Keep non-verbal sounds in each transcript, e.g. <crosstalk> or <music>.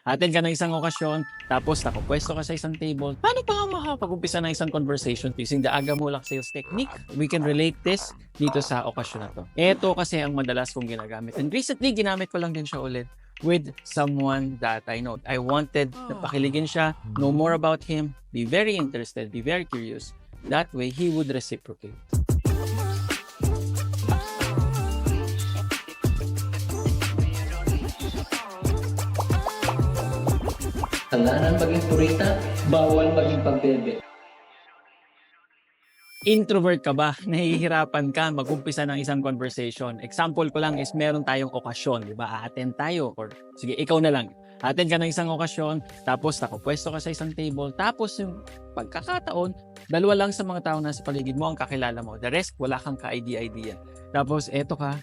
Attend ka ng isang okasyon, tapos nakapwesto ka sa isang table. Paano pa makapag-umpisa ng isang conversation using the Agamulak sales technique? We can relate this dito sa okasyon na to. Ito kasi ang madalas kong ginagamit. And recently, ginamit ko lang din siya ulit with someone that I know. I wanted na pakiligin siya, know more about him, be very interested, be very curious. That way, he would reciprocate. Tandaan maging purita, bawal maging pagbebe. Introvert ka ba? Nahihirapan ka mag-umpisa ng isang conversation. Example ko lang is meron tayong okasyon, di ba? A-attend tayo or sige, ikaw na lang. Attend ka ng isang okasyon, tapos nakapwesto ka sa isang table, tapos yung pagkakataon, dalawa lang sa mga tao na sa paligid mo ang kakilala mo. The rest, wala kang ka-idea-idea. Tapos eto ka,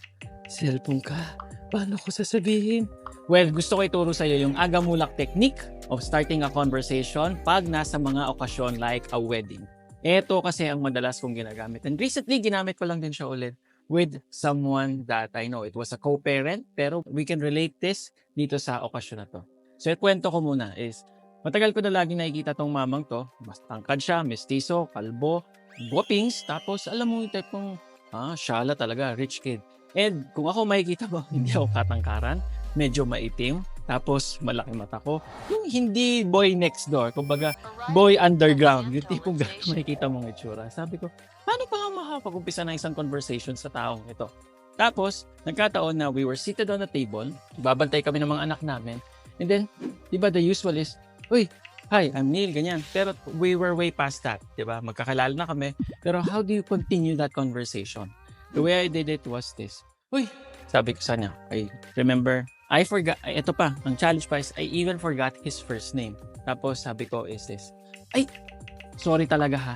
cellphone ka, paano ko sasabihin? Well, gusto ko ituro sa iyo yung agamulak technique of starting a conversation pag nasa mga okasyon like a wedding. Ito kasi ang madalas kong ginagamit. And recently, ginamit ko lang din siya ulit with someone that I know. It was a co-parent, pero we can relate this dito sa okasyon na to. So, kwento ko muna is, matagal ko na lagi nakikita tong mamang to. Mas tangkad siya, mestizo, kalbo, guwapings, tapos alam mo yung type kong, ah, shala talaga, rich kid. And kung ako makikita mo, <laughs> hindi ako katangkaran, medyo maitim, tapos malaki mata ko. Yung hindi boy next door, kumbaga boy underground, yung tipong <laughs> gano'n makikita mong itsura. Sabi ko, paano pa nga makapag-umpisa ng isang conversation sa taong ito? Tapos, nagkataon na we were seated on the table, babantay kami ng mga anak namin, and then, di ba the usual is, Uy, hi, I'm Neil, ganyan. Pero we were way past that, di ba? Magkakilala na kami. Pero how do you continue that conversation? The way I did it was this. Uy, sabi ko sa kanya, I remember, I forgot, ay, ito pa, ang challenge pa is, I even forgot his first name. Tapos sabi ko is this, ay, sorry talaga ha.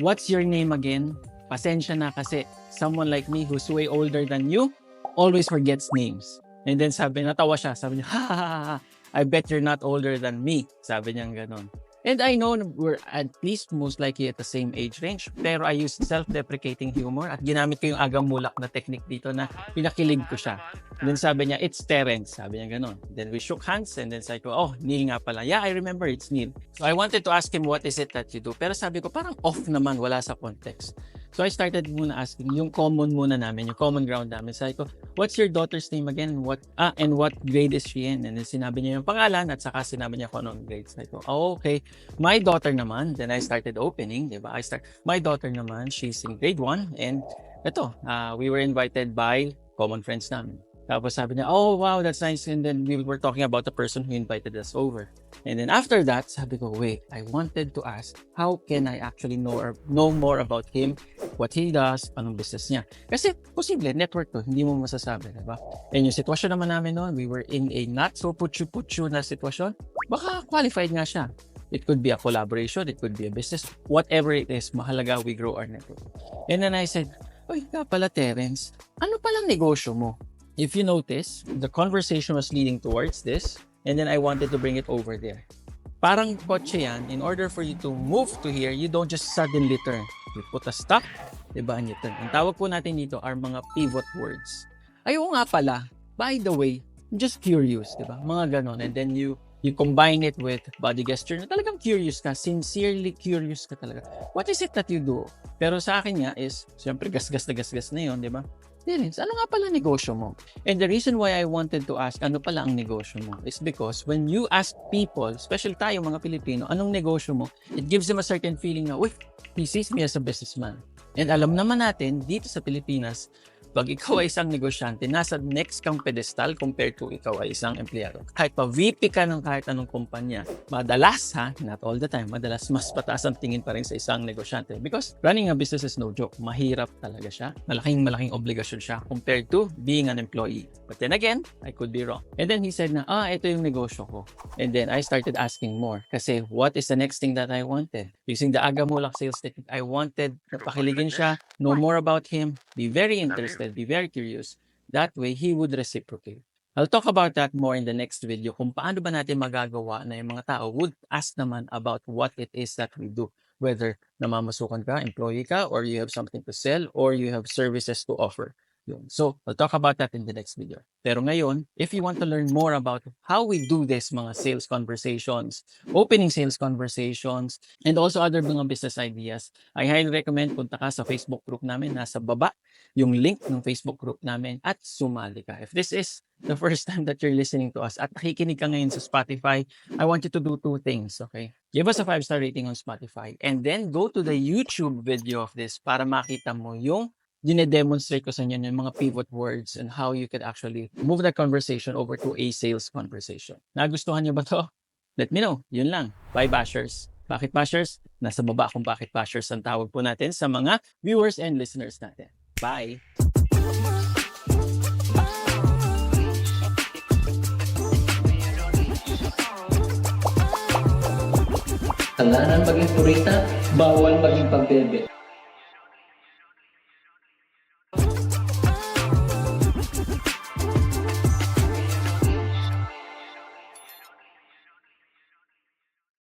What's your name again? Pasensya na kasi someone like me who's way older than you always forgets names. And then sabi, natawa siya. Sabi niya, <laughs> ha, ha, ha, ha. I bet you're not older than me. Sabi niya ganon. And I know we're at least most likely at the same age range. Pero I used self-deprecating humor at ginamit ko yung agang mulak na technique dito na pinakilig ko siya. And then sabi niya, it's Terence. Sabi niya ganon. Then we shook hands and then sabi ko, oh, Neil nga pala. Yeah, I remember it's Neil. So I wanted to ask him, what is it that you do? Pero sabi ko, parang off naman, wala sa context. So I started muna asking, yung common muna namin, yung common ground namin. Sabi ko, what's your daughter's name again? What ah, and what grade is she in? And then sinabi niya yung pangalan at saka sinabi niya kung anong grade. Sabi ko, oh, okay. My daughter naman, then I started opening, di ba? I start, my daughter naman, she's in grade 1 and ito, ah, we were invited by common friends namin. Tapos sabi niya, oh wow, that's nice. And then we were talking about the person who invited us over. And then after that, sabi ko, wait, I wanted to ask, how can I actually know or know more about him, what he does, anong business niya. Kasi posible, network to, hindi mo masasabi, di ba? And yung sitwasyon naman namin noon, we were in a not so putyu-putyu na sitwasyon. Baka qualified nga siya. It could be a collaboration, it could be a business, whatever it is, mahalaga we grow our network. And then I said, Uy, nga pala Terence, ano palang negosyo mo? If you notice, the conversation was leading towards this, and then I wanted to bring it over there. Parang kotse yan, in order for you to move to here, you don't just suddenly turn. You put a stop, diba, and you turn. Ang tawag po natin dito are mga pivot words. Ay, nga pala, by the way, I'm just curious, diba? Mga ganon. And then you you combine it with body gesture na talagang curious ka, sincerely curious ka talaga. What is it that you do? Pero sa akin nga is, siyempre gasgas na gasgas na yun, di ba? Dennis, ano nga pala negosyo mo? And the reason why I wanted to ask ano pala ang negosyo mo is because when you ask people, especially tayo mga Pilipino, anong negosyo mo, it gives them a certain feeling na, uy, he sees me as a businessman. And alam naman natin, dito sa Pilipinas, pag ikaw ay isang negosyante, nasa next kang pedestal compared to ikaw ay isang empleyado. Kahit pa VP ka ng kahit anong kumpanya, madalas ha, not all the time, madalas mas pataas ang tingin pa rin sa isang negosyante. Because running a business is no joke. Mahirap talaga siya. Malaking malaking obligasyon siya compared to being an employee. But then again, I could be wrong. And then he said na, ah, ito yung negosyo ko. And then I started asking more. Kasi what is the next thing that I wanted? Using the Agamulak sales technique, I wanted na pakiligin siya, know more about him, be very interested, be very curious. That way, he would reciprocate. I'll talk about that more in the next video kung paano ba natin magagawa na yung mga tao would ask naman about what it is that we do. Whether namamasukan ka, employee ka, or you have something to sell, or you have services to offer. Yun. So, we'll talk about that in the next video. Pero ngayon, if you want to learn more about how we do this mga sales conversations, opening sales conversations, and also other mga business ideas, I highly recommend punta ka sa Facebook group namin. Nasa baba yung link ng Facebook group namin at sumali ka. If this is the first <laughs> time that you're listening to us at nakikinig ka ngayon sa Spotify, I want you to do two things, okay? Give us a five-star rating on Spotify and then go to the YouTube video of this para makita mo yung dinedemonstrate ko sa inyo yung mga pivot words and how you could actually move that conversation over to a sales conversation. Nagustuhan niyo ba to? Let me know. Yun lang. Bye, bashers. Bakit bashers? Nasa baba kung bakit bashers ang tawag po natin sa mga viewers and listeners natin. Bye! Kailangan maging purita, bawal maging pambebe.